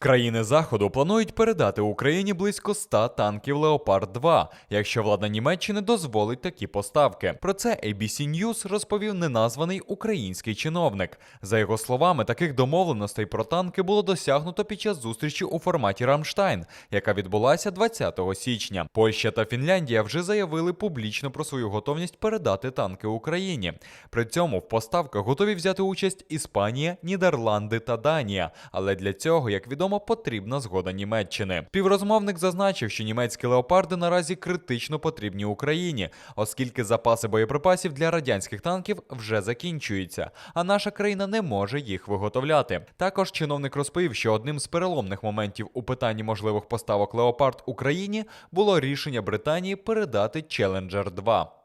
Країни Заходу планують передати Україні близько 100 танків Леопард 2, якщо влада Німеччини дозволить такі поставки. Про це ABC News розповів неназваний український чиновник. За його словами, таких домовленостей про танки було досягнуто під час зустрічі у форматі Рамштайн, яка відбулася 20 січня. Польща та Фінляндія вже заявили публічно про свою готовність передати танки Україні. При цьому в поставках готові взяти участь Іспанія, Нідерланди та Данія. Але для цього, як відомо, потрібна згода Німеччини. Співрозмовник зазначив, що німецькі леопарди наразі критично потрібні Україні, оскільки запаси боєприпасів для радянських танків вже закінчуються, а наша країна не може їх виготовляти. Також чиновник розповів, що одним з переломних моментів у питанні можливих поставок леопард Україні було рішення Британії передати Challenger 2.